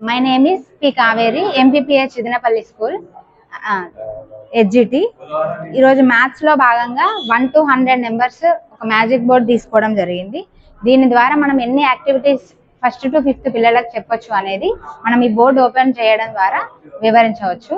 My name is P Kaveri MPPH Chidinapalli school HGT ఈరోజు మ్యాథ్స్లో భాగంగా వన్ టు హండ్రెడ్ నెంబర్స్ ఒక magic board తీసుకోవడం జరిగింది. దీని ద్వారా మనం ఎన్ని యాక్టివిటీస్ ఫస్ట్ టు ఫిఫ్త్ పిల్లలకు చెప్పొచ్చు అనేది మనం ఈ బోర్డు ఓపెన్ చేయడం ద్వారా వివరించవచ్చు.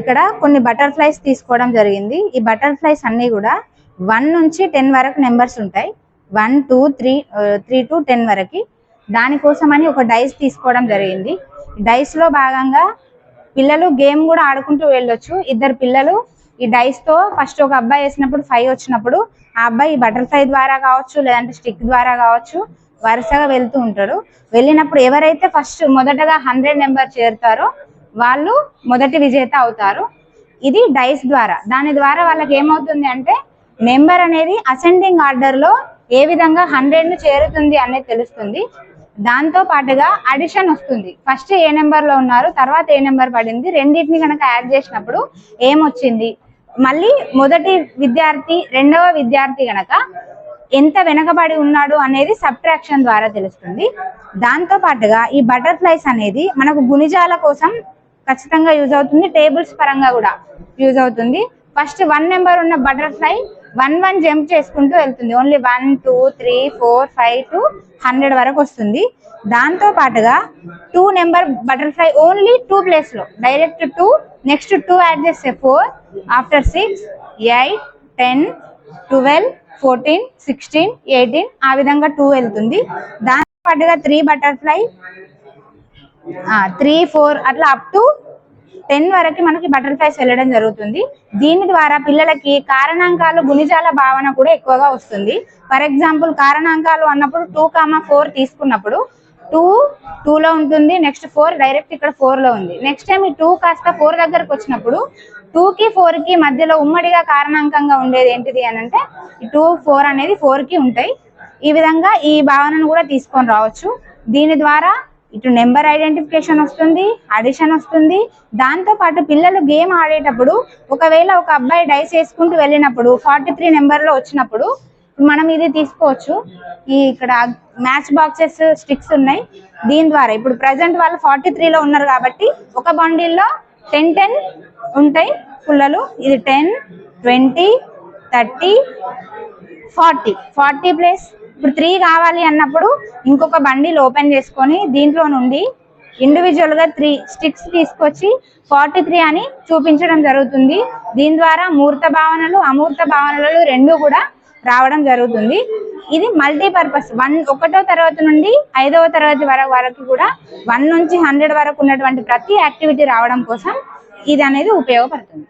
ఇక్కడ కొన్ని బటర్ఫ్లైస్ తీసుకోవడం జరిగింది. ఈ బటర్ఫ్లైస్ అన్ని కూడా వన్ నుంచి టెన్ వరకు నెంబర్స్ ఉంటాయి. One two three three to ten వరకు. దానికోసమని ఒక డైస్ తీసుకోవడం జరిగింది. డైస్లో భాగంగా పిల్లలు గేమ్ కూడా ఆడుకుంటూ వెళ్ళొచ్చు. ఇద్దరు పిల్లలు ఈ డైస్తో ఫస్ట్ ఒక అబ్బాయి వేసినప్పుడు ఫైవ్ వచ్చినప్పుడు ఆ అబ్బాయి బటర్ఫ్లై ద్వారా కావచ్చు లేదంటే స్టిక్ ద్వారా కావచ్చు వరుసగా వెళ్తూ ఉంటాడు. వెళ్ళినప్పుడు ఎవరైతే ఫస్ట్ మొదటగా హండ్రెడ్ నెంబర్ చేరుతారో వాళ్ళు మొదటి విజేత అవుతారు. ఇది డైస్ ద్వారా. దాని ద్వారా వాళ్ళకి ఏమవుతుంది అంటే నెంబర్ అనేది అసెండింగ్ ఆర్డర్లో ఏ విధంగా హండ్రెడ్ను చేరుతుంది అనేది తెలుస్తుంది. దాంతో పాటుగా అడిషన్ వస్తుంది. ఫస్ట్ ఏ నెంబర్లో ఉన్నారు తర్వాత ఏ నెంబర్ పడింది రెండింటిని కనుక యాడ్ చేసినప్పుడు ఏమొచ్చింది? మళ్ళీ మొదటి విద్యార్థి రెండవ విద్యార్థి గనక ఎంత వెనకబడి ఉన్నాడు అనేది సబ్ట్రాక్షన్ ద్వారా తెలుస్తుంది. దాంతో పాటుగా ఈ బటర్ఫ్లైస్ అనేది మనకు గుణిజాల కోసం ఖచ్చితంగా యూజ్ అవుతుంది. టేబుల్స్ పరంగా కూడా యూజ్ అవుతుంది. ఫస్ట్ వన్ నెంబర్ ఉన్న బటర్ఫ్లై వన్ వన్ జంప్ చేసుకుంటూ వెళ్తుంది. Only one two three four five to hundred వరకు వస్తుంది. దాంతో పాటుగా two number butterfly only two ప్లేస్లో direct two next two add చేస్తే four after six eight ten twelve fourteen sixteen eighteen ఆ విధంగా టూ వెళ్తుంది. దాంతో పాటుగా త్రీ బటర్ఫ్లై త్రీ ఫోర్ అట్లా అప్ టు టెన్ వరకు మనకి బటర్ఫ్లైస్ వెళ్ళడం జరుగుతుంది. దీని ద్వారా పిల్లలకి కారణాంకాలు గుణిజాల భావన కూడా ఎక్కువగా వస్తుంది. ఫర్ ఎగ్జాంపుల్ కారణాంకాలు అన్నప్పుడు టూ కామా ఫోర్ తీసుకున్నప్పుడు టూ టూలో ఉంటుంది. నెక్స్ట్ ఫోర్ డైరెక్ట్ ఇక్కడ ఫోర్లో ఉంది. నెక్స్ట్ టైం ఈ టూ కాస్త ఫోర్ దగ్గరకు వచ్చినప్పుడు టూ కి ఫోర్కి మధ్యలో ఉమ్మడిగా కారణాంకంగా ఉండేది ఏంటిది అని అంటే ఈ టూ ఫోర్ అనేది ఫోర్కి ఉంటాయి. ఈ విధంగా ఈ భావనను కూడా తీసుకొని రావచ్చు. దీని ద్వారా ఇటు నెంబర్ ఐడెంటిఫికేషన్ వస్తుంది అడిషన్ వస్తుంది. దాంతో పాటు పిల్లలు గేమ్ ఆడేటప్పుడు ఒకవేళ ఒక అబ్బాయి డైస్ వేసుకుంటూ వెళ్ళినప్పుడు ఫార్టీ త్రీ నెంబర్లో వచ్చినప్పుడు మనం ఇది తీసుకోవచ్చు. ఈ ఇక్కడ మ్యాచ్ బాక్సెస్ స్టిక్స్ ఉన్నాయి. దీని ద్వారా ఇప్పుడు ప్రజెంట్ వాళ్ళు ఫార్టీ త్రీలో ఉన్నారు కాబట్టి ఒక బండిల్లో టెన్ టెన్ ఉంటాయి పుల్లలు. ఇది ten twenty thirty forty. Forty plus ఇప్పుడు త్రీ కావాలి అన్నప్పుడు ఇంకొక బండిల్ ఓపెన్ చేసుకొని దీంట్లో నుండి ఇండివిజువల్గా త్రీ స్టిక్స్ తీసుకొచ్చి ఫార్టీ త్రీ అని చూపించడం జరుగుతుంది. దీని ద్వారా మూర్త భావనలు అమూర్త భావనలు రెండు కూడా రావడం జరుగుతుంది. ఇది మల్టీపర్పస్ వన్ ఒకటో తరగతి నుండి ఐదవ తరగతి వరకు వరకు కూడా వన్ నుంచి హండ్రెడ్ వరకు ఉన్నటువంటి ప్రతి యాక్టివిటీ రావడం కోసం ఇది అనేది ఉపయోగపడుతుంది.